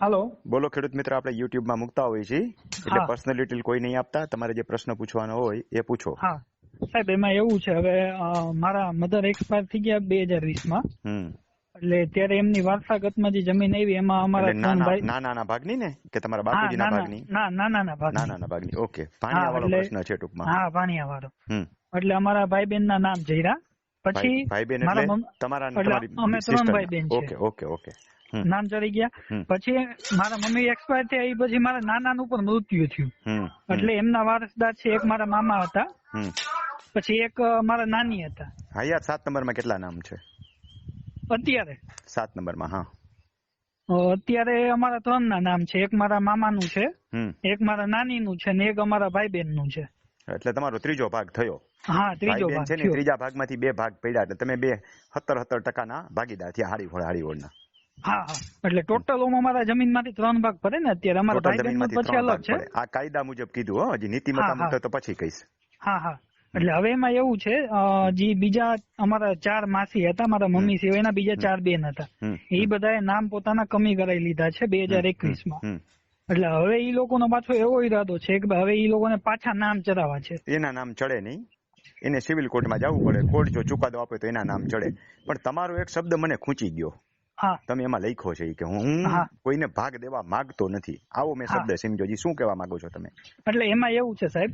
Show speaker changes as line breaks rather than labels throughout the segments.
હાલો
બોલો ખેડૂત મિત્ર આપણે યુટ્યુબમાં મૂકતા હોઈએ છીએ. એટલે પર્સનલ ડિટેલ કોઈ નહીં આપતા. તમારે જે પ્રશ્ન પૂછવાનો હોય એ પૂછો.
હા. સાહેબ એમાં એવું છે હવે મારા મધર એક્સપાયર થઈ ગયા બે હજાર વીસમાં એટલે ત્યારે એમની વારસાગતમાં જે જમીન આવી એમાં અમારા
નાના નાના ભાગની ને? કે તમારા બાપુજીના ભાગની?
ના નાના ના ભાગ
નાના ભાગની ઓકે પાણીયા વાળો પ્રશ્ન છે ટૂંકમાં.
હા પાણીયા વાળો એટલે અમારા ભાઈ બેન ના નામ જયરા. પછી
ભાઈ બેન એટલે તમારા
અમે ત્રણ ભાઈ બેન
ઓકે ઓકે ઓકે
નામ ચડી ગયા. પછી મારા મમ્મી એક્સપાયર થયા એ પછી મારા નાનાનું પણ મૃત્યુ થયું. એટલે એમના વારસદાર છે એક મારા મામા હતા. પછી એક મારા નાની હતા.
હા સાત સાત નંબરમાં કેટલા નામ છે?
અત્યારે.
સાત નંબરમાં હા.
અત્યારે અમારા ત્રણ ના નામ છે. એક મારા મામાનું છે
હમ.
એક મારા નાનીનું છે ને એક અમારા ભાઈ બેનનું છે.
એટલે તમારો ત્રીજો ભાગ થયો.
હા ત્રીજો ભાગ
છે ને. ત્રીજા ભાગમાંથી બે ભાગ પડ્યા એટલે તમે બે સત્તર સત્તર ટકાના ભાગીદાર થયા હાડી હોળ હાડી ફળના
હા હા. એટલે ટોટલ ઓમ અમારા જમીનમાંથી ત્રણ ભાગ પડે ને અત્યારે અમારા ભાઈ પછી અલગ છે
આ કાયદા મુજબ કીધું હો. હજી
નીતિ.
મુજબ તો પછી કહીશ.
હા હા. એટલે હવે એમાં એવું છે જે બીજા અમારા ચાર માસી હતા મારા મમ્મી સિવાયના બીજા ચાર બેન હતા. એ બધાએ નામ પોતાના કમી કરાવી લીધા છે બે હજાર
એકવીસમાં
એટલે હવે ઈ લોકોનો પાછો એવો ઈરાદો છે કે હવે એ લોકોને પાછા નામ ચડાવવા છે.
એના નામ ચડે નહીં. એને સિવિલ કોર્ટમાં જવું પડે. કોર્ટ જો ચુકાદો આપે તો એના નામ ચડે. પણ તમારો એક શબ્દ મને ખૂંચી ગયો તમે એમાં લખ્યો છે કે હું કોઈને ભાગ દેવા માંગતો નથી. આવો મેં શબ્દ સમજો જી શું કહેવા માંગો છો તમે?
એટલે એમાં એવું છે સાહેબ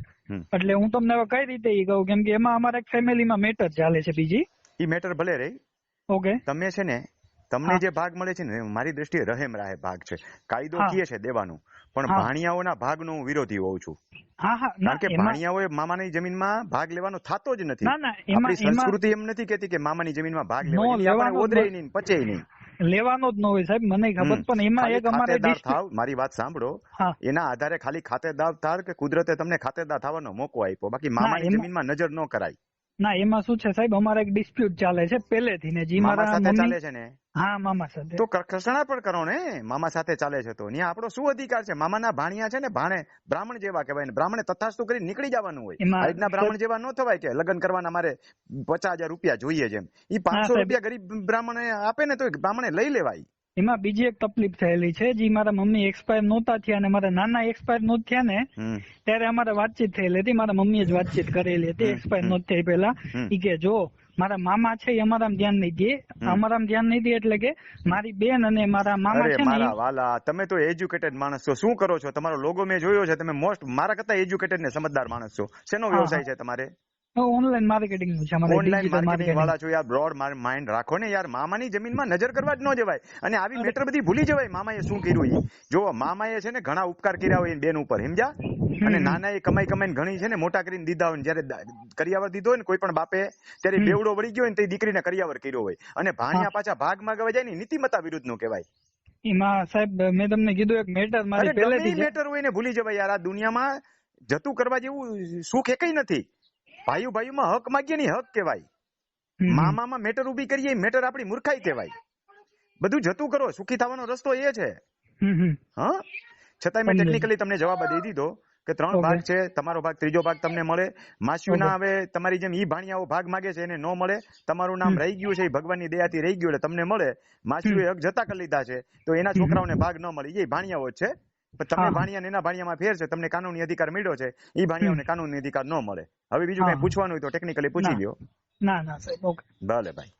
એટલે હું તમને હવે કઈ રીતે ઈ કહું? કેમ કે એમાં અમારા ફેમિલીમાં મેટર ચાલે છે બીજી.
ઈ મેટર ભલે રહી
ઓકે.
તમે છે ને તમને જે ભાગ મળે છે ને મારી દ્રષ્ટિએ રહેમ રાહે ભાગ છે. કાયદો કીએ છે દેવાનું પણ. ભાણિયાઓના ભાગનો હું વિરોધી હોઉં છું. કારણ કે
ભાણિયાઓ
ભાણિયાઓએ મામાની જમીનમાં ભાગ લેવાનો થતો જ નથી. આપણી સંસ્કૃતિ એમ નથી કેતી કે મામાની જમીનમાં ભાગ લેવાનો. ઓદરે નહીં પચે નહીં.
લેવાનો જ ન હોય સાહેબ મને ખબર પણ એમાં એક અમારે
થાવ મારી વાત સાંભળો. એના આધારે ખાલી ખાતેદાર થાર કે કુદરતે તમને ખાતેદાર થવાનો મોકો આપ્યો? બાકી મામાની
એમાં-
જમીનમાં નજર ન કરાય.
ના એમાં શું છે સાહેબ અમારે એક ડિસ્પ્યુટ ચાલે છે પહેલેથી ને જી મારા
સાથે ચાલે છે ને?
હા મામા સાથે.
તો કૃષ્ણા પણ કરો ને મામા સાથે ચાલે છે તો. ન્યા આપણો શું અધિકાર છે? મામાના ભાણિયા છે ને ભાણે બ્રાહ્મણ જેવા કહેવાય ને. બ્રાહ્મણે તથાસ્તુ કરી નીકળી જવાનું હોય. આજના બ્રાહ્મણ જેવા ન થવાય કે લગ્ન કરવાના મારે પચાસ હજાર રૂપિયા જોઈએ છે એમ. ઈ પાંચસો રૂપિયા ગરીબ બ્રાહ્મણે આપે ને તો બ્રાહ્મણે લઈ લેવાય.
એમાં બીજી એક તકલીફ થયેલી છે જે મારા મમ્મી એક્સપાયર નહોતા થયા અને મારા નાના એક્સપાયર નો થયા ને ત્યારે અમારે વાતચીત થયેલી હતી. મારા મમ્મીએ જ વાતચીત કરેલી હતી એક્સપાયર
નો
નહોતી થઈ પહેલા. ઈ કે જો મારા મામા છે એ અમારામાં ધ્યાન નહીં દે. અમારામાં ધ્યાન નહીં દે એટલે કે મારી બેન અને મારા મામા છે
મારા વાલા તમે તો એજ્યુકેટેડ માણસ છો. શું કરો છો? તમારો લોગો મેં જોયો છે. તમે મોસ્ટ મારા કરતા એજ્યુકેટેડ ને સમજદાર માણસ છો. શેનો વ્યવસાય છે તમારે?
ઓનલાઈન માર્કેટિંગ છે અમારે
ઓનલાઈન માર્કેટિંગ વાળા છો યાર બ્રોડ માઇન્ડ રાખો ને યાર. મામાની જમીનમાં નજર કરવા જ ન જવાય. અને આવી મેટર બધી ભૂલી જવાય. મામાએ શું કર્યું એ જો મામાએ છે ને ઘણા ઉપકાર કર્યા હોય બેન ઉપર સમજ્યા? અને
નાના
એ કમાઈ કમાઈને ઘણી છે ને મોટા કરીને દીધા હોય જયારે કરિયાવર દીધો હોય ને કોઈ પણ બાપે ત્યારે બેવડો વળી ગયો હોય ને તે દીકરીને કરિયાવર કર્યો હોય. અને ભાણિયા પાછા ભાગ માગવા જાય ને નીતિમતા વિરુદ્ધનું કહેવાય.
એમાં સાહેબ મેં તમને કીધું એક મેટર મારી પહેલેથી
મેટર હોય ને ભૂલી જવાય યાર. આ દુનિયામાં જતું કરવા જેવું સુખ એકઈ નથી. ભાઈઓ ભાઈઓમાં હક માગીએ ને હક કહેવાય. મામામાં મેટર ઊભી કરીએ મેટર આપણી મૂર્ખાઈ કહેવાય. બધું જતું કરો સુખી થવાનો રસ્તો એ છે. હા? છતાંય મેં ટેકનિકલી તમને જવાબ દઈ દીધો કે ત્રણ ભાગ છે તમારો ભાગ ત્રીજો ભાગ તમને મળે. માસીઓના હવે તમારી જેમ ઈ ભાણિયાઓ ભાગ માગે છે એને ન મળે. તમારું નામ રહી ગયું છે એ ભગવાનની દયાથી રહી ગયું એટલે તમને મળે. માસીઓએ હક જતા કરી લીધા છે તો એના છોકરાઓને ભાગ ન મળે. એ ભાણિયાઓ જ છે. તમે
હા.
ભાણિયા ને એના ભાણિયામાં ફેર છે તમને કાનૂની અધિકાર મળ્યો છે એ ભાણિયાઓને કાનૂની અધિકાર ન મળે. હવે બીજું કઈ પૂછવાનું હોય તો ટેકનિકલી પૂછી. લ્યો.
ના ના સાહેબ ઓકે.
ભલે ભાઈ.